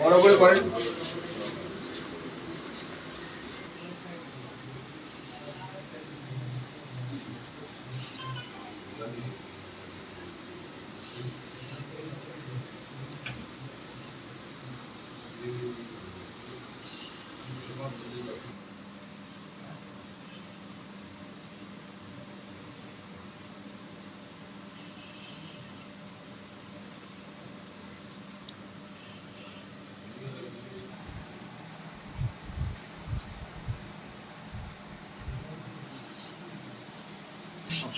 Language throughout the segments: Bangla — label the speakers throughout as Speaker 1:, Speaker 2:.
Speaker 1: বড় করে করেন।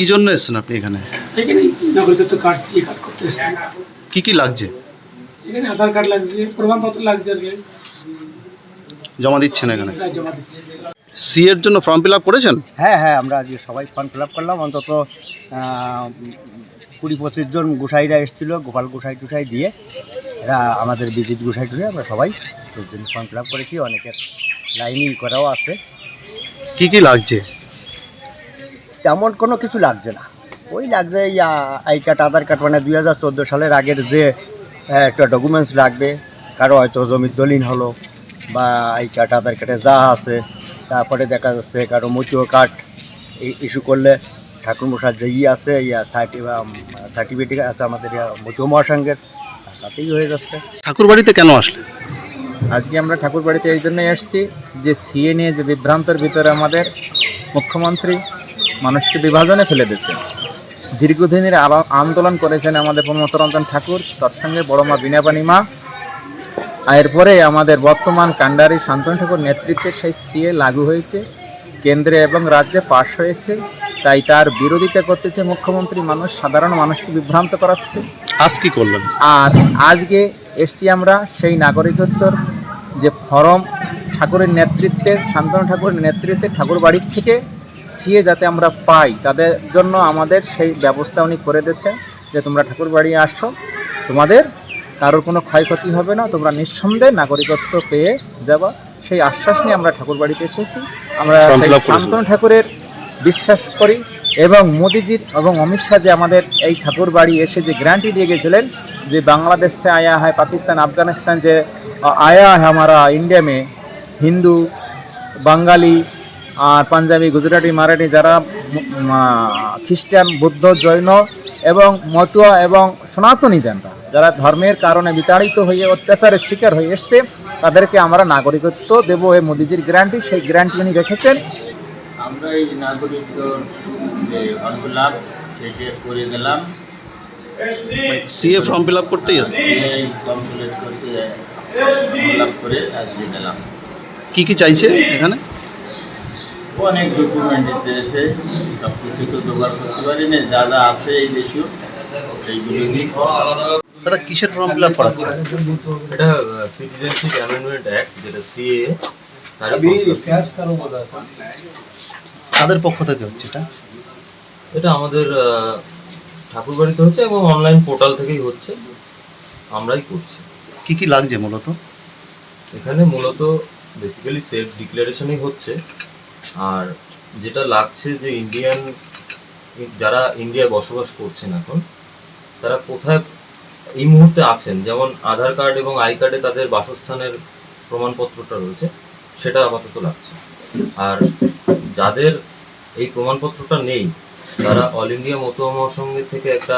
Speaker 2: কি জন্য এসেছেন আপনি এখানে?
Speaker 3: এখানে নাগরিকত্ব কার্ড সিএ কার্ড করতে এসেছি।
Speaker 2: কি কি লাগছে?
Speaker 3: এখানে আধার কার্ড লাগছে প্রমাণপত্র লাগছে আর কি।
Speaker 2: জমা দিচ্ছেন এখানে?
Speaker 3: জমা দিচ্ছি।
Speaker 2: সি এর জন্য ফর্ম ফিল আপ করেছেন?
Speaker 4: হ্যাঁ হ্যাঁ আমরা আজকে সবাই ফর্ম ফিল আপ করলাম। অন্তত কুড়ি পঁচিশ জন গোসাইরা এসেছিল গোপাল গোসাই টুসাই দিয়ে। এরা আমাদের বিজিত গোসাই টুসাই আমরা সবাই সেই জন্য ফর্ম ফিল আপ করেছি। অনেকের লাইনিং করাও আছে।
Speaker 2: কি কি লাগছে?
Speaker 4: তেমন কোনো কিছু লাগছে না। ওই লাগছে আই কার্ড আধার কার্ড মানে দুই হাজার চোদ্দ সালের আগের যে একটা ডকুমেন্টস লাগবে কারও হয়তো জমির দলিল হলো বা আই কার্ড আধার কার্ডে যা আছে তারপরে দেখা যাচ্ছে কারও মতীয় কার্ড ইস্যু করলে ঠাকুরমশার যে ই আছে ইয়া সার্টিফিকেট আছে আমাদের মতীয় মহাসংঘের তাতেই হয়ে যাচ্ছে।
Speaker 2: ঠাকুর বাড়িতে কেন আসলেন?
Speaker 5: আজকে আমরা ঠাকুর বাড়িতে এই জন্যই এসেছি যে সিএ নিয়ে যে বিভ্রান্তের ভিতরে আমাদের মুখ্যমন্ত্রী মানুষকে বিভাজনে ফেলে দিয়েছে। দীর্ঘদিনের আলা- আন্দোলন করেছেন আমাদের প্রমোদরঞ্জন ঠাকুর তার সঙ্গে বড় মা বিনাপানি মা। এরপরে আমাদের বর্তমান কান্ডারি শান্তন ঠাকুর নেতৃত্বে সেই সিএ লাগু হয়েছে কেন্দ্রে এবং রাজ্যে পাশ হয়েছে। তাই তার বিরোধিতা করতেছে মুখ্যমন্ত্রী মানুষ সাধারণ মানুষকে বিভ্রান্ত করাচ্ছে।
Speaker 2: আজ কি করলেন?
Speaker 5: আর আজকে এসছি আমরা সেই নাগরিকত্বর যে ফরম ঠাকুরের নেতৃত্বে শান্তনু ঠাকুরের নেতৃত্বে ঠাকুর বাড়ির থেকে সিএ যাতে আমরা পাই তাদের জন্য আমাদের সেই ব্যবস্থা উনি করে দিয়েছেন যে তোমরা ঠাকুর বাড়ি আসো। তোমাদের কারোর কোনো ক্ষয়ক্ষতি হবে না তোমরা নিঃসন্দেহে নাগরিকত্ব পেয়ে যাবা। সেই আশ্বাস নিয়ে আমরা ঠাকুর বাড়িতে এসেছি। আমরা শান্তনু ঠাকুরের বিশ্বাস করি এবং মোদিজির এবং অমিত শাহ যে আমাদের এই ঠাকুর বাড়ি এসে যে গ্যারান্টি দিয়ে গেছিলেন যে বাংলাদেশ সে আয়া হয় পাকিস্তান আফগানিস্তান যে আয়া হয় আমারা ইন্ডিয়া মে হিন্দু বাঙালি আর পাঞ্জাবি গুজরাটি মারাঠি যারা খ্রিস্টান বৌদ্ধ জৈন এবং মতুয়া এবং সনাতনী জানরা যারা ধর্মের কারণে বিতাড়িত হয়ে অত্যাচারের শিকার হয়ে এসছে তাদেরকে আমরা নাগরিকত্ব দেবো এই মোদিজির গ্যারান্টি। সেই গ্যারান্টি উনি রেখেছেন।
Speaker 6: আমরা এই নাগরিকত্ব যে অনলাভ সেটা করে দিলাম।
Speaker 2: C A form fill up করতেই
Speaker 6: কমপ্লিট করতে অনলাভ করে আজকে দিলাম।
Speaker 2: কি কি চাইছে এখানে?
Speaker 6: অনেক ডকুমেন্ট দিতে সব কিছু তো জোগাড় করতে পারি না যা যা আছে এই দেশীয় সেইগুলো দিই।
Speaker 2: তারা কিসের ফর্ম ফিল আপ করাচ্ছে
Speaker 7: এটা সিটিজেনশিপ অ্যামেন্ডমেন্ট অ্যাক্ট যেটা সিএ তার
Speaker 2: তাদের পক্ষ থেকে হচ্ছে এটা?
Speaker 7: এটা আমাদের ঠাকুর বাড়িতে হচ্ছে এবং অনলাইন পোর্টাল থেকেই হচ্ছে। আমরাই করছি।
Speaker 2: কি কি লাগছে মূলত?
Speaker 7: এখানে মূলত বেসিক্যালি সেলফ ডিক্লারেশনই হচ্ছে। আর যেটা লাগছে যে ইন্ডিয়ান যারা ইন্ডিয়ায় বসবাস করছেন এখন, তারা কোথায় এই মুহূর্তে আছেন? যেমন আধার কার্ড এবং আই কার্ডে তাদের বাসস্থানের প্রমাণপত্রটা রয়েছে, সেটা আপাতত লাগছে। আর যাদের এই প্রমাণপত্রটা নেই, তারা অল ইন্ডিয়া মতো মহাসংঘের থেকে একটা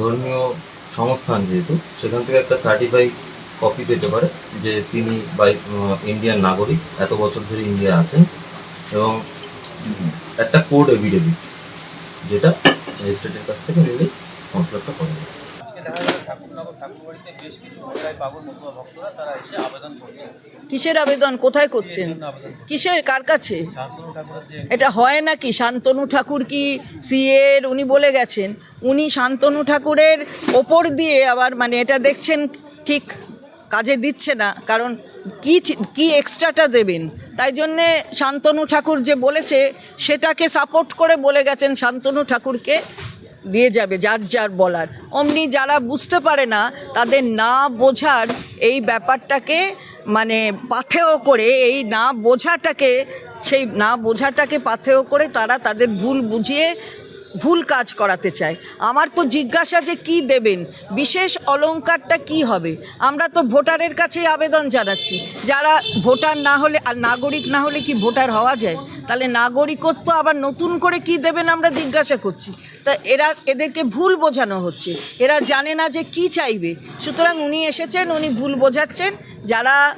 Speaker 7: ধর্মীয় সংস্থান যেহেতু, সেখান থেকে একটা সার্টিফাই কপি পেতে পারে যে তিনি বাই ইন্ডিয়ান নাগরিক, এত বছর ধরে ইন্ডিয়া আছেন। এবং একটা কোড এভিডেভিট যেটা ম্যাজিস্ট্রেটের কাছ থেকে নিলেই কমপ্লেটটা করা যাবে
Speaker 8: আজকে দেখা গেল ঠাকুরনগর ঠাকুরবাড়িতে বেশ কিছু মহিলাই পাগল মতুয়া ভক্তরা তারা এসে আবেদন করছে।
Speaker 9: কিসের আবেদন? কোথায় করছেন? কিসের? কার কাছে?
Speaker 8: শান্তনু ঠাকুরের যে
Speaker 9: এটা হয় নাকি শান্তনু ঠাকুর কি সিএর উনি বলে গেছেন। উনি শান্তনু ঠাকুরের ওপর দিয়ে আবার মানে এটা দেখছেন ঠিক কাজে দিচ্ছে না, কারণ কি কি এক্সট্রাটা দেবেন? তাই জন্যে শান্তনু ঠাকুর যে বলেছে, সেটাকে সাপোর্ট করে বলে গেছেন শান্তনু ঠাকুরকে, দিয়ে যাবে যার যার বলার। অমনি যারা বুঝতে পারে না, তাদের না বোঝার এই ব্যাপারটাকে মানে পাথেয় করে, এই না বোঝাটাকে, সেই না বোঝাটাকে পাথেয় করে তারা তাদের ভুল বুঝিয়ে ভুল কাজ করাতে চায়। আমার তো জিজ্ঞাসা যে কি দেবেন? বিশেষ অলঙ্কারটা কি হবে? আমরা তো ভোটারের কাছেই আবেদন জানাচ্ছি। যারা ভোটার না হলে, আর নাগরিক না হলে কি ভোটার হওয়া যায়? তাহলে নাগরিকত্ব আবার নতুন করে কি দেবেন আমরা জিজ্ঞাসা করছি। তা এরা, এদেরকে ভুল বোঝানো হচ্ছে। এরা জানে না যে কি চাইবে। সুতরাং উনি এসেছেন, উনি ভুল বোঝাচ্ছেন। যারা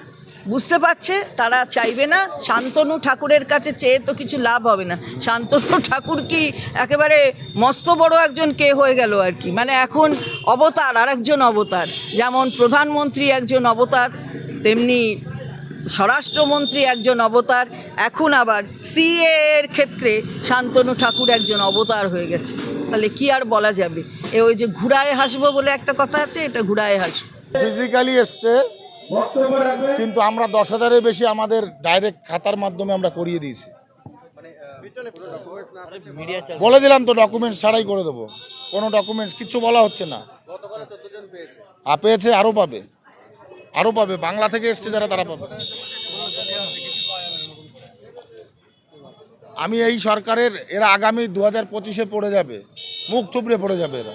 Speaker 9: বুঝতে পারছে, তারা চাইবে না। শান্তনু ঠাকুরের কাছে চেয়ে তো কিছু লাভ হবে না। শান্তনু ঠাকুর কি একেবারে মস্ত বড় একজন কে হয়ে গেল আর কি? মানে এখন অবতার আর একজন অবতার। যেমন প্রধানমন্ত্রী একজন অবতার, তেমনি স্বরাষ্ট্রমন্ত্রী একজন অবতার। এখন আবার সিএ এর ক্ষেত্রে শান্তনু ঠাকুর একজন অবতার হয়ে গেছে। তাহলে কি আর বলা যাবে? এ ওই যে ঘুরায় হাসবো বলে একটা কথা আছে, এটা ঘুরায় হাসবো।
Speaker 10: ফিজিক্যালি এসছে কিন্তু আমরা দশ হাজারের বেশি আমাদের ডাইরেক্ট খাতার মাধ্যমে আমরা করিয়ে দিয়েছি। বলে দিলাম তো ডকুমেন্টস ছাড়াই করে দেবো। কোনো ডকুমেন্টস কিছু বলা হচ্ছে না। আর পেয়েছে, আরও পাবে। আরও পাবে। বাংলা থেকে এসছে যারা, তারা পাবে। আমি এই সরকারের, এরা আগামী দু হাজার পঁচিশে পড়ে যাবে। মুখ থুবড়ে পড়ে যাবে এরা।